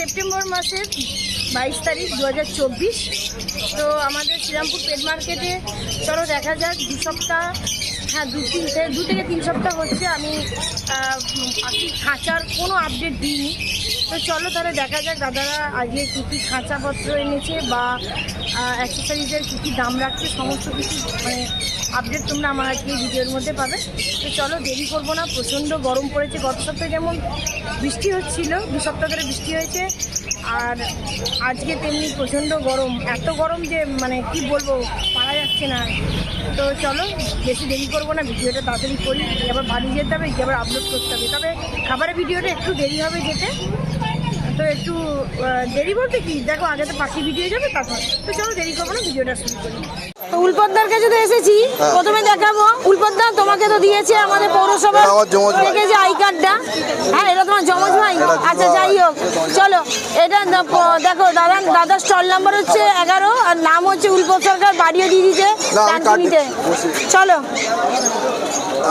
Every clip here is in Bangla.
সেপ্টেম্বর মাসের বাইশ তারিখ দু হাজার চব্বিশ। তো আমাদের শ্রীরামপুর পেট মার্কেটে চলো দেখা যাক, দু সপ্তাহ হ্যাঁ দু তিন দু থেকে তিন সপ্তাহ হচ্ছে আমি পাখি খাঁচার কোনো আপডেট দিইনি। তো চলো তাহলে দেখা যাক দাদারা আজকে কী কী খাঁচাপত্র এনেছে বা অ্যাক্সেসরিজের কী কী দাম রাখছে, সমস্ত কিছু মানে আপডেট তোমরা আমার আজকে ভিডিওর মধ্যে পাবে। তো চলো দেরি করব না, প্রচণ্ড গরম পড়েছে, গত সপ্তাহে যেমন বৃষ্টি হচ্ছিল, দু সপ্তাহ ধরে বৃষ্টি হয়েছে, আর আজকে তেমনি প্রচণ্ড গরম। এত গরম যে মানে কি বলব যাচ্ছে না। তো চলো, বেশি দেরি করব না, ভিডিওটা তাড়াতাড়ি করি আবার বাড়ি যেতে হবে আবার আপলোড করতে হবে। তবে খাবারের ভিডিওটা একটু দেরি হবে যেতে। তো একটু দেরি বলতে কি, দেখো আগে তো পাখি ভিডিও যাবে, তারপর। তো চলো, দেরি করব না, ভিডিওটা শুরু করি। উলপদ্দার কাছে তো এসেছি প্রথমে দেখাবো। উলপদ্দা তোমাকে তো দিয়েছে আমাদের পৌরসভা। থেকে যে আই কার্ডটা। হ্যাঁ এটা তোমার জমজ ভাই। আচ্ছা যাই হোক। চলো এটা দেখো দাদা দাদার স্টল নাম্বার হচ্ছে এগারো আর নাম হচ্ছে উলপদ সরকার বাড়িও দিয়ে। বসে। চলো।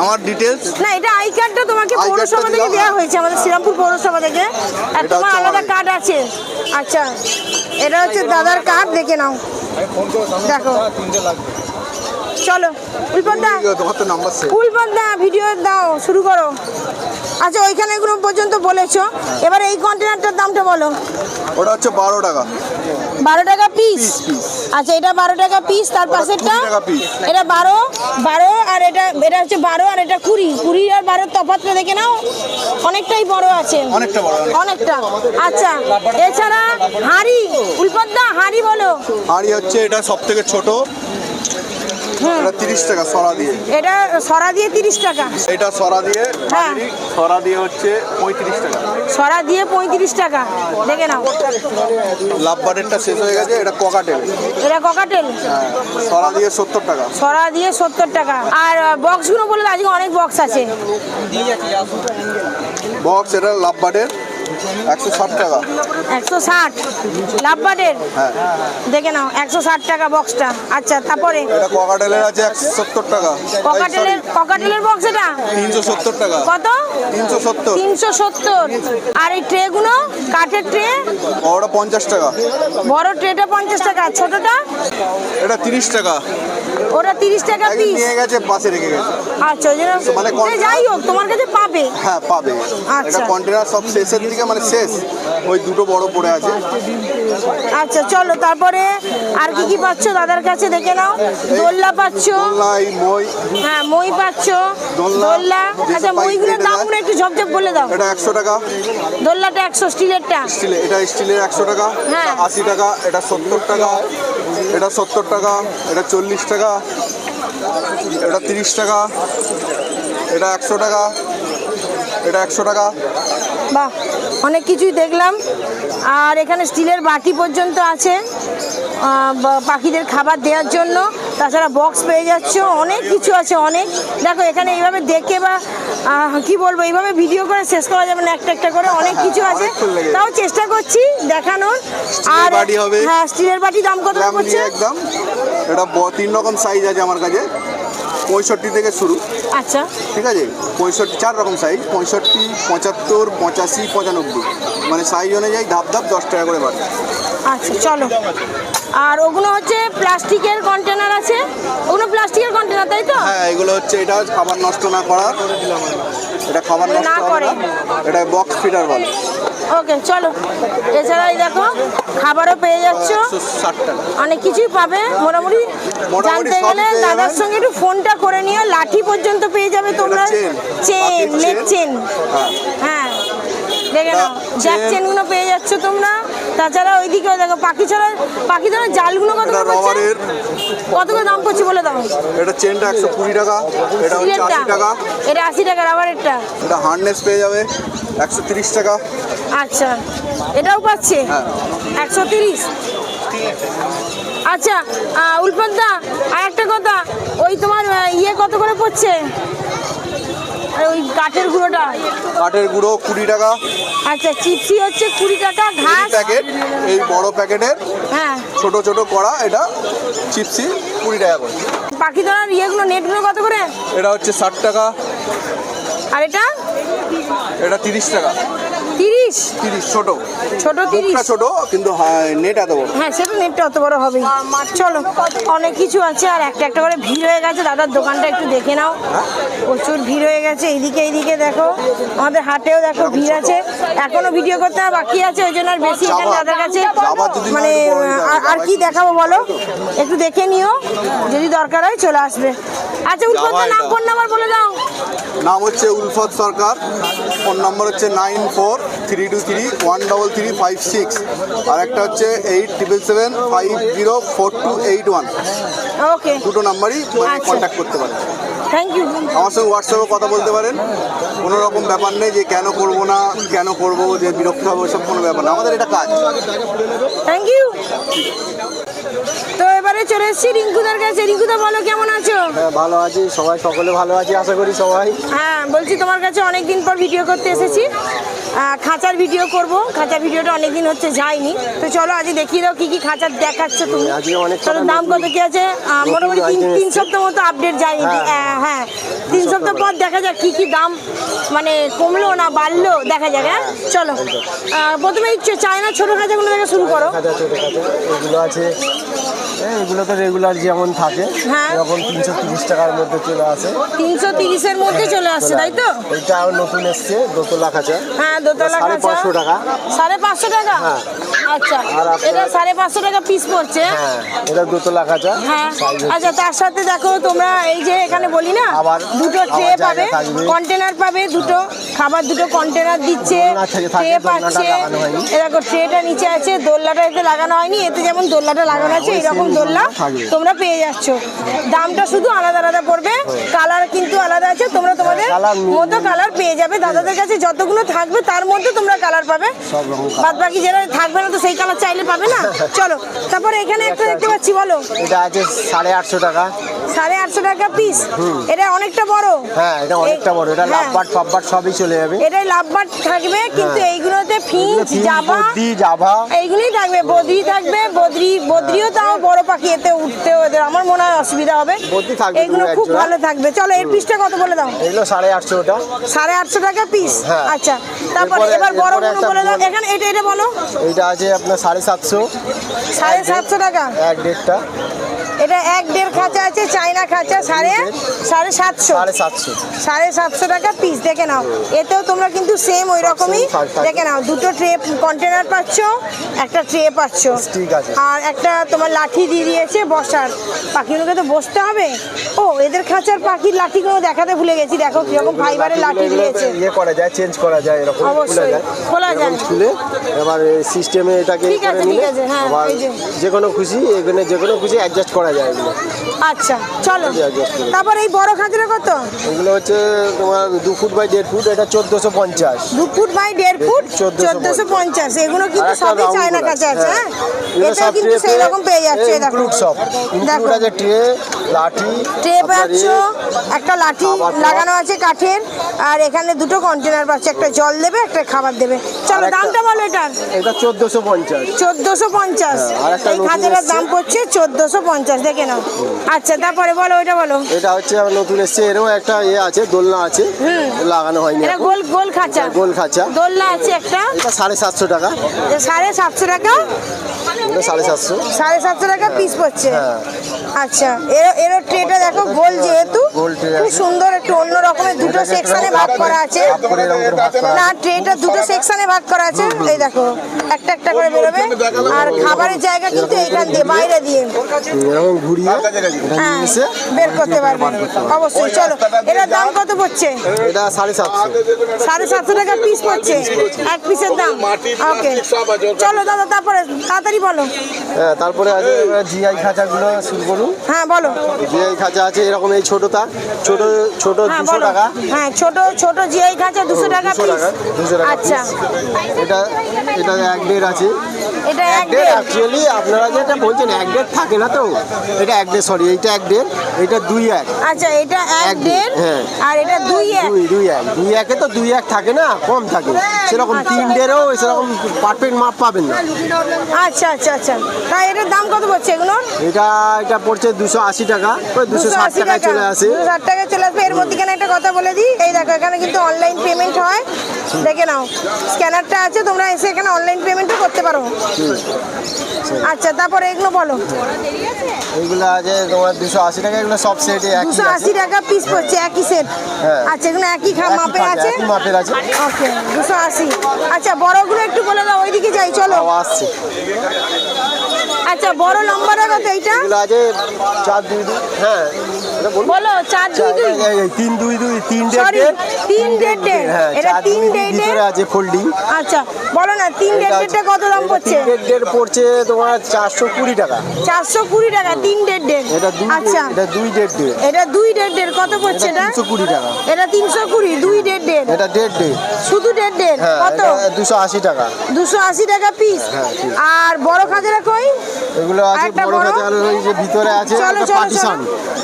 আমার ডিটেলস না এটা আই কার্ডটা তোমাকে পৌরসভা থেকে দেওয়া হয়েছে আমাদের শ্রীরামপুর পৌরসভা থেকে। আর তোমার আলাদা। কার্ড আছে। আচ্ছা এটা হচ্ছে দাদার কার্ড দেখে নাও। দেখো। চলো উলপদা তোমার তো নাম্বার সেভ উলপদা ভিডিও দাও শুরু করো। আচ্ছা ওইখানে এগুলো পর্যন্ত বলেছ। এবার এই কন্টেনারটার দামটা বলো। ওটা হচ্ছে বারো টাকা। বারো টাকা পিস। আচ্ছা এটা বারো টাকা পিস তার পাশেরটা? 20 টাকা piece। এটা বারো বারো আর এটা এটা হচ্ছে বারো আর এটা কুড়ি। কুড়ি আর বারোর তফাৎটা দেখে নাও। অনেকটাই বড় আছে। অনেকটা বড়, অনেকটা। আচ্ছা এছাড়া হাঁড়ি উলপদ্দা হাঁড়ি বলো। এই হচ্ছে এটা সব থেকে ছোট। এটা তিরিশ টাকা সরা দিয়ে। এটা সরা দিয়ে তিরিশ টাকা। এটা সরা দিয়ে হ্যাঁ। সরা দিয়ে হচ্ছে পঁয়ত্রিশ টাকা। সরা দিয়ে পঁয়ত্রিশ টাকা। দেখে নাও। লাভবারেরটা শেষ হয়ে গেছে এটা ককাটেল এটা ককাটেল সরা দিয়ে সত্তর টাকা। সরা দিয়ে সত্তর টাকা। আর বক্সগুলো বলে আজকে অনেক বক্স আছে। বক্স এটা লাভবারের একশো ষাট টাকা। একশো ষাট? লাভবার্ডের? হ্যাঁ। দেখে নাও একশো ষাট টাকা বক্সটা আচ্ছা তারপরে? এটা ককাটেলের আছে একশো সত্তর টাকা। ককাটেলের ককাটেলের বক্স এটা? তিনশো সত্তর টাকা। কত? তিনশো সত্তর। তিনশো সত্তর। আর এই ট্রেগুলো কাঠের ট্রে ওটা পঞ্চাশ টাকা। বড় ট্রেটা পঞ্চাশ টাকা। ছোটটা? এটা তিরিশ টাকা। ওটা তিরিশ টাকা পিস নিয়ে গেছে পাশে রেখে গেছে। আচ্ছা ওই জন্য মানে যাই হোক তোমার কাছে পাবে। হ্যাঁ পাবে। আচ্ছা। এটা কন্টেনার সব শেষের দিকে মানে শেষ। ওই দুটো বড় পড়ে আছে। আচ্ছা চলো তারপরে আর কি কি পাচ্ছ দাদার কাছে দেখে নাও। দোল্লা পাচ্ছ। দোলনা মই। হ্যাঁ মই পাচ্ছ। দোল্লা। আচ্ছা মইগুলোর দামগুলো। একটু ঝপঝপ বলে দাও। এটা একশো টাকা। দোল্লাটা একশো স্টিলেরটা। স্টিল এটা স্টিলের একশো টাকা। হ্যাঁ। আশি টাকা এটা সত্তর টাকা। এটা সত্তর টাকা, এটা চল্লিশ টাকা, এটা তিরিশ টাকা, এটা একশো টাকা, এটা একশো টাকা। বাহ, অনেক কিছুই দেখলাম। আর এখানে স্টিলের বাটি পর্যন্ত আছে পাখিদের খাবার দেওয়ার জন্য। তাছাড়া বক্স পেয়ে যাচ্ছ অনেক কিছু আছে অনেক। দেখো এখানে এইভাবে দেখে বা কি বলব এইভাবে ভিডিও করে শেষ করা যাবে না একটা একটা করে অনেক কিছু আছে। তাও চেষ্টা করছি দেখানোর। আর। হ্যাঁ স্টিলের বাটি দাম কত পড়ছে? একদম। এটা তিন রকম সাইজ আছে আমার কাছে। পঁয়ষট্টি থেকে শুরু। আচ্ছা। ঠিক আছে? পঁয়ষট্টি চার রকম সাইজ পঁয়ষট্টি পঁচাত্তর পঁচাশি পঁচানব্বই। মানে সাইজ অনুযায়ী ধাপ ধাপ দশ টাকা করে বাড়ে আচ্ছা চলো। আর ওগুলো হচ্ছে প্লাস্টিকের কন্টেনার আছে? ওগুলো প্লাস্টিকের কন্টেনার তাই তো? হ্যাঁ এগুলো হচ্ছে এটা খাবার নষ্ট না করার এটা খাবার নষ্ট না করে। না। এটা বক্স ফিটার বলে ওকে চলো। এছাড়া এই দেখো খাবারও পেয়ে যাচ্ছ। অনেক কিছুই পাবে। মোটামুটি জানতে গেলে দাদার সঙ্গে একটু ফোনটা করে নিও। লাঠি পর্যন্ত পেয়ে যাবে তোমরা। চেন লেগ চেন হ্যাঁ। হ্যাঁ দেখে নাও জ্যাক চেনগুলো পেয়ে যাচ্ছ তোমরা। তাছাড়া ওইদিকেও দেখো পাখি ছাড়া পাখি ছাড়া জালগুলো কত এটা করে পড়ছে কত করে দাম পড়ছে বলে দাও। এটা চেনটা একশো কুড়ি টাকা এটা টাকা। এটা আশি টাকা রাবারেরটা এটা হার্নেস পেয়ে যাবে একশো তিরিশ টাকা। আচ্ছা এটাও পাচ্ছে? হ্যাঁ। একশো তিরিশ? আচ্ছা উল্পদা আর একটা কথা ওই তোমার ইয়ে কত করে পড়ছে? আরে ওই কাঠের গুঁড়োটা? কাঠের গুঁড়ো কুড়ি টাকা। আচ্ছা চিপসি হচ্ছে কুড়ি টাকা ঘাস। প্যাকেট এই বড় প্যাকেটের। হ্যাঁ। ছোট ছোট করা এটা চিপসি কুড়ি টাকা করে। পাখি ধরার ইয়েগুলো নেটগুলো কত করে? এটা হচ্ছে ষাট টাকা। আর এটা? এটা তিরিশ টাকা। তিরিশ? তিরিশ ছোট। ছোট তিরিশ? ছোট কিন্তু নেট এত বড়। হ্যাঁ সেটা নেটটা অত বড় হবেই। চলো অনেক কিছু আছে আর একটা একটা করে ভিড় হয়ে গেছে। দাদার দোকানটা একটু দেখে নাও। প্রচুর ভিড় হয়ে গেছে। এইদিকে এইদিকে দেখো আমাদের হাটেও দেখো ভিড় আছে। এখনও ভিডিও করতে হবে বাকি আছে ওই জন্য আর বেশি এখানে দাদার কাছে মানে হয়ে আর- আর কি দেখাবো বলো? একটু দেখে নিও। যদি দরকার হয় চলে আসবে। আচ্ছা উৎপত্তির নাম ফোন নাম্বার বলে দাও। নাম হচ্ছে উলফত সরকার ফোন নম্বর হচ্ছে nine four three two three one double three five six আর একটা হচ্ছে eight triple seven five zero four two eight one. Okay দুটো নাম্বারই আচ্ছা। কন্ট্যাক্ট করতে পারেন। থ্যাংক ইউ আমার সঙ্গে হোয়াটসঅ্যাপে কথা বলতে পারেন। কোনো রকম ব্যাপার নেই যে কেন করব না কেন করব যে বিরক্ত হবে ওসব কোনো ব্যাপার না। আমাদের এটা কাজ। থ্যাংক ইউ তো এবারে চলে এসেছি। রিঙ্কুদার কাছে। রিঙ্কুদা বলো কেমন আছো? হ্যাঁ ভালো আছি। সবাই সকলে ভালো আছি? আশা করি সবাই। হ্যাঁ বলছি তোমার কাছে অনেকদিন পর ভিডিও করতে এসেছি। খাঁচার ভিডিও করব। খাঁচার ভিডিওটা অনেক দিন হচ্ছে যায়নি। তো চলো আজ দেখিয়ে দাও কি কি খাঁচার দেখাচ্ছ তুমি। চলো দাম কত কি আছে? মোটামুটি তিন তিন সপ্তাহ মতো আপডেট যায়নি। হ্যাঁ। হ্যাঁ হ্যাঁ। তিন সপ্তাহ পর দেখা যাক কি কি দাম মানে কমলো না বাড়লো দেখা যাক হ্যাঁ? চলো। প্রথমে চায়না ছোটো খাঁচাগুলো থেকে শুরু করো। এগুলো আছে। এগুলো তো রেগুলার যেমন থাকে হ্যাঁ। এরকম তিনশো তিরিশ টাকার মধ্যে চলে আসে। তিনশো তিরিশের মধ্যে চলে আসছে তাই তো? আরও নতুন এসছে দোতলা খাঁচা। হ্যাঁ দোতলা খাঁচা সাড়ে পাঁচশো টাকা। হ্যাঁ। আচ্ছা এটা সাড়ে পাঁচশো টাকা পিস পড়ছে। হ্যাঁ এটা দোতলা খাঁচা হ্যাঁ। আচ্ছা তার সাথে দেখো তোমরা এই যে এখানে বলি না দুটো ট্রে পাবে কন্টেনার পাবে দুটো খাবার দুটো কন্টেনার দিচ্ছে দোলনা থাকে- থাকে, ট্রে পাচ্ছে। লাগানো হয়নি। এ দেখো ট্রেটা নিচে আছে দোলনাটা এতে লাগানো হয়নি এতে যেমন দোলনাটা লাগানো আছে এরকম দোলনা তোমরা পেয়ে যাচ্ছ। দামটা শুধু আলাদা আলাদা পড়বে কালার কিন্তু আলাদা আছে তোমরা তোমাদের মতো কালার পেয়ে যাবে। দাদাদের কাছে যতগুলো থাকবে তার মধ্যে তোমরা কালার পাবে। বাদ বাকি যেটা থাকবে না তো সেই কালার চাইলে পাবে না? চলো তারপরে এখানে একটা দেখতে পাচ্ছি বলো। এটা আছে সাড়ে আটশো টাকা। সাড়ে আটশো টাকা পিস এটা অনেকটা বড়। হ্যাঁ এটা অনেকটা বড়। এটা হ্যাঁ। লাভবাট ফাব্বাট সবই চলে যাবে। এটাই লাভবাট থাকবে কিন্তু এইগুলোতে ফিঞ্চ জাবা বদ্রি, জাভা এইগুলোই থাকবে বদ্রি থাকবে বদ্রি বদ্রিও তাও বড় পাখি এতে উঠতে ওদের আমার মনে হয় অসুবিধা হবে। বদ্রি থাকবে এক খুব ভালো থাকবে। চলো এর পিসটা কত বলে দাও? এগুলো সাড়ে আটশো ওটা সাড়ে আটশো টাকা পিস হ্যাঁ। আচ্ছা তারপরে এবার বড় বলে দাও এখানে এটা এটা বলো। এইটা আছে আপনার সাড়ে সাতশো। সাড়ে সাতশো টাকা। এক দেড়টা। এটা এক দেড় খাঁচা আছে চাইনা খাঁচা সাড়ে সাড়ে সাতশো। সাড়ে সাতশো। টাকা পিস দেখে নাও। এতেও তোমরা কিন্তু সেম ওই রকমই দেখে নাও দুটো ট্রে কন্টেনার পাচ্ছ একটা ট্রে পাচ্ছ। ঠিক আছে। আর একটা তোমার লাঠি দিয়ে দিয়েছে বসার। পাখিগুলোকে তো বসতে হবে? ও এদের খাঁচার পাখির লাঠিগুলো দেখাতে ভুলে গেছি দেখো কীরকম ফাইবারের লাঠি দিয়েছে। ইয়ে করা যায় চেঞ্জ করা যায় এরকম অবশ্যই, খোলা যায়। খুলে এবার সিস্টেমে এটাকে ঠিক আছে, ঠিক আছে, হ্যাঁ, যে। কোনো খুশি এখানে যে কোনো খুশি অ্যাডজাস্ট করা যায়। আচ্ছা চলো। তারপর এই বড় খাঁচাটা কত? এগুলো হচ্ছে তোমার দু ফুট বাই দেড় ফুট এটা চোদ্দোশো পঞ্চাশ। দু ফুট বাই দেড় ফুট 1450 চোদ্দশো পঞ্চাশ। এগুলো কিন্তু সবই চায়না কাছে আছে হ্যাঁ। এটা সব কিন্তু সেই রকম পেয়ে যাচ্ছে দেখো। সব। দেখো। ট্রে লাঠি ট্রে পাচ্ছ একটা লাঠি লাগানো আছে কাঠের আর এখানে দুটো কন্টেনার পাচ্ছে একটা জল দেবে একটা খাবার দেবে। চলো দামটা বলো এটার এটা চোদ্দোশো পঞ্চাশ। চোদ্দোশো পঞ্চাশ। হ্যাঁ, আর একটা এই খাঁচাটার দাম পড়ছে চোদ্দোশো পঞ্চাশ দেখে নাও। আচ্ছা তারপরে বলো ওইটা বলো। এটা হচ্ছে নতুন এসছে এরও একটা ইয়ে আছে দোলনা আছে। লাগানো হয়নি এটা গোল গোল খাঁচা। গোল খাঁচা। দোলনা আছে একটা। এটা সাড়ে সাতশো টাকা। সাড়ে সাতশো টাকা। সাড়ে সাতশো। সাড়ে সাতশো টাকা পিস পড়ছে। হ্যাঁ। আচ্ছা এর এর ট্রেটা দেখো গোল যেহেতু। খুব সুন্দর একটু অন্য রকমের দুটো সেকশনে ভাগ করা আছে। না ট্রেটা দুটো সেকশনে ভাগ করা আছে। এই দেখো একটা একটা করে বেরোবে। আর খাবারের জায়গা কিন্তু এইখান দিয়ে বাইরে দিয়ে। এরকম ঘুরিয়ে এটা হ্যাঁ বের করতে পারবে। অবশ্যই চলো। এটার দাম কত পড়ছে? এটা সাড়ে সাতশো। সাড়ে সাতশো টাকা পিস পড়ছে। এক পিসের দাম। ওকে চলো দাদা তারপরে তাড়াতাড়ি বলো। হ্যাঁ তারপরে আছে জিআই খাঁচাগুলো শুরু করুন। হ্যাঁ বলো। জিআই খাঁচা আছে এরকম এই ছোটটা। ছোট ছোট হ্যাঁ দুশো টাকা। হ্যাঁ ছোট ছোট জিআই খাঁচা দুশো টাকা দুশো পিস টাকা দুশো টাকা আচ্ছা। এটা এটা এক দেড় আছে। এটা এক এক অ্যাকচুয়ালি আপনারা যেটা বলছেন এক ডেট থাকে না তো? এটা এক ডেট সরি এইটা এক ডেট এটা দুই এক। আচ্ছা এটা এক দেড় হ্যাঁ। আর এটা দুই এক। দুই দুই এক। দুই একে তো দুই এক থাকে না কম থাকে। সেরকম তিন ডেরও সেরকম পারফেক্ট মাপ পাবেন না। আচ্ছা আচ্ছা আচ্ছা। তা এটার দাম কত পড়ছে এগুলো? এটা এটা পড়ছে দুশো আশি টাকা। ওই দুশো ষাট টাকায় চলে আসে। দুশো ষাট টাকায় চলে আসবে। এর মধ্যেখানে একটা কথা বলে দিই। এই দেখো এখানে কিন্তু অনলাইন পেমেন্ট হয়। দেখে নাও। স্ক্যানারটা আছে তোমরা এসে এখানে অনলাইন পেমেন্টও করতে পারো। আচ্ছা তারপরে এগুলো বলো। এইগুলো আছে তোমার দুশো আশি টাকা এগুলো সব সেটে একই দুশো আশি টাকা পিস পড়ছে একই সেট হ্যাঁ। আচ্ছা এগুলো একই খা একই মাপে আছে? মাপের আছে। ওকে দুশো আশি। আচ্ছা বড়গুলো একটু বলে দাও ওইদিকে যাই চলো। আসছে। আচ্ছা বড় লম্বাটা কত এইটা। আছে চার দুই। হ্যাঁ। বলো চার দুই দুই। তিন দুই দুই তিন ডেট তিন ডেট। হ্যাঁ এটা তিন ডেট। ভিতরে আছে ফোল্ডিং আচ্ছা বলো না তিন ডেট ডেটটা কত দাম পড়ছে তিন ডেট পড়ছে তোমার চারশো কুড়ি টাকা। চারশো কুড়ি টাকা তিন ডেট ডেট। এটা দুই আচ্ছা। এটা দুই ডেট ডেট। এটা দুই ডেট ডেট কত পড়ছে এটা? তিনশো কুড়ি টাকা। এটা তিনশো কুড়ি দুই ডেট ডেট। এটা ডেট ডেট। শুধু ডেট ডেট? হ্যাঁ কত? দুশো আশি টাকা। দুশো আশি টাকা পিস হ্যাঁ, আর বড় খাজরা কই? এগুলো আছে বড় বড়? ওই যে ভিতরে আছে চলো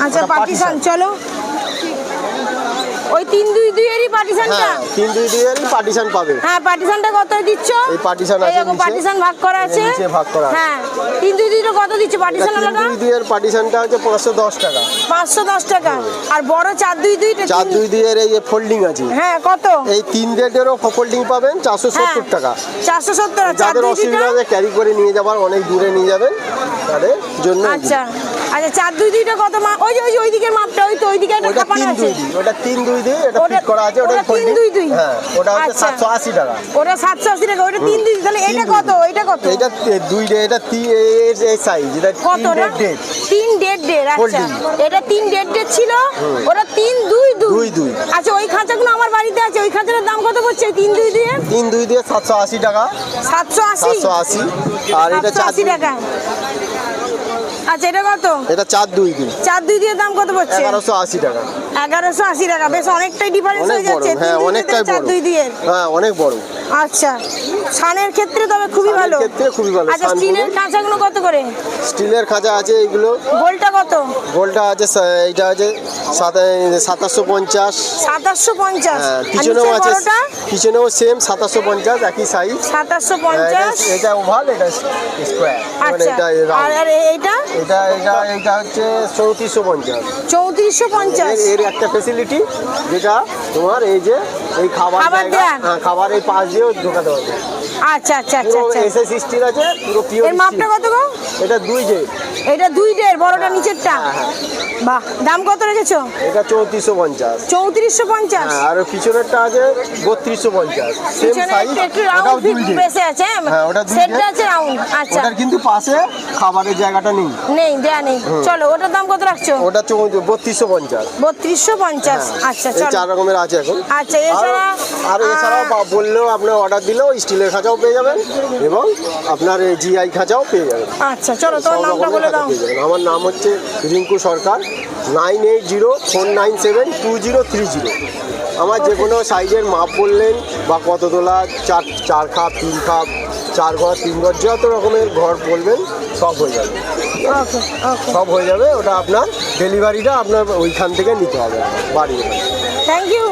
আচ্ছা পার্টিশন চলো। ওই তিন দুই দুই এরই পার্টিশনটা হ্যাঁ তিন দুই দুই এরই পার্টিশন পাবে। হ্যাঁ পার্টিশনটা কত দিচ্ছ? এই partition আছে নিচে। পার্টিশন ভাগ করা আছে। নিচে ভাগ করা। হ্যাঁ তিন দুই দুইটা কত দিচ্ছ পার্টিশন আলাদা দুই দুই এর পার্টিশনটা হচ্ছে পাঁচশো দশ টাকা। পাঁচশো দশ টাকা। আর বড় চার দুই দুইটা চার দুই দুই এর এই ফোল্ডিং আছে। হ্যাঁ কত? এই তিন ডেটেরও ফোল্ডিং পাবেন চারশো হ্যাঁ সত্তর টাকা। চারশো সত্তর আর চার যাদের দুই অসুবিধা আছে ক্যারি করে নিয়ে যাবার অনেক দূরে নিয়ে যাবেন। তাদের জন্য আচ্ছা। আচ্ছা চার দুই দুইটা কত মাপ ওই যে ওই যে ওই দিকের মাপটা ওই তো ওই দিকে একটা খাপানো আছে। ওটা তিন দুই দুই এটা ফিট করা আছে ওটা তিন দুই দুই? হ্যাঁ ওটা হচ্ছে আচ্ছা। সাতশো আশি টাকা। ওটা সাতশো আশি টাকা ওটা তিন দুই তাহলে এটা কত? এটা কত? এটা দুই এটা তিন এই সাইজ এটা কত তিন ডেট ডেট আচ্ছা। এটা তিন ডেট ডেট ছিল ওটা তিন দুই দুই। দুই দুই। আচ্ছা ওই খাঁচাগুলো আমার বাড়িতে আছে ওই খাঁচাটার দাম কত পড়ছে তিন দুই দুই তিন দুই দিয়ে সাতশো আশি টাকা। সাতশো আশি? সাতশো আশি। আর এটা সাতশো চার আশি দুই- টাকা। আচ্ছা এটা কত? এটা চার দুই দুই চার দুই দিয়ে দাম কত পড়ছে? এগারোশো আশি টাকা। এগারোশো আশি টাকা। বেশ অনেকটাই ডিফারেন্স হয়ে যাচ্ছে। হ্যাঁ অনেকটাই চার বড়। দুই দিয়ে হ্যাঁ অনেক বড়। আচ্ছা ছানের ক্ষেত্রে তবে খুবই ভালো। ক্ষেত্রে খুবই ভালো, আচ্ছা স্টিলের কাঁচাগুলো কত করে? স্টিলের খাঁচা আছে এইগুলো। গোলটা কত? গোলটা আছে এইটা আছে সাতা- সাতাশশো পঞ্চাশ। সাতাশশো পঞ্চাশ। হ্যাঁ, পিছনেও আছে পিছনেও সেম সাতাশশো পঞ্চাশ একই সাইজ সাতাশশো পঞ্চাশ। এটা ওভাল এটা স্কোয়ার মানে আচ্ছা এটা আর এইটা? এটা এটা এটা হচ্ছে চৌত্রিশশো পঞ্চাশ। চৌত্রিশশো পঞ্চাশ। এর একটা ফেসিলিটি যেটা তোমার এই যে এই খাবার হ্যাঁ খাবার এই পাশ দিয়েও ঢোকাতে হবে। আচ্ছা আচ্ছা আচ্ছা পুরো আচ্ছা স্টিল আছে পুরো পিওর এর মাপটা কত গো? এটা দুই যে এটা দুই ডের বড়টা নিচেরটা। হ্যাঁ, বাহ দাম কত রেখেছো? এটা চৌত্রিশশো পঞ্চাশ। চৌত্রিশশো পঞ্চাশ। হ্যাঁ আর পিছনেরটা আছে বত্রিশশো পঞ্চাশ। সেম সাইজ ওটাও দুই আছে হ্যাঁ, ওটা দুই ডের। আছে রাউন্ড আচ্ছা। ওটার কিন্তু পাশে খাবারের জায়গাটা নেই। নেই দেয়া নেই। চলো ওটার দাম কত রাখছো? ওটা বত্রিশশো পঞ্চাশ। বত্রিশশো পঞ্চাশ। আচ্ছা হ্যাঁ, চলো। চার রকমের আছে এখন। আচ্ছা আর এছাড়া আর এছাড়াও বললেও আপনার অর্ডার দিলেও স্টিলের খাঁচাও পেয়ে যাবেন। এবং আপনার জিআই খাঁচাও পেয়ে যাবেন। আচ্ছা চলো তোমার নামটা বলে পেয়ে যাবেন আমার নাম হচ্ছে Rinku Sarkar nine eight zero four nine seven two zero three zero আমার যে কোনো সাইজের মাপ বললেন বা কত তোলা চার চার খাপ তিন খাপ চার ঘর তিন ঘর যত রকমের ঘর বলবেন সব হয়ে যাবে। সব হয়ে যাবে ওটা আপনার ডেলিভারিটা আপনার ওইখান থেকে নিতে হবে বাড়ি থ্যাংক ইউ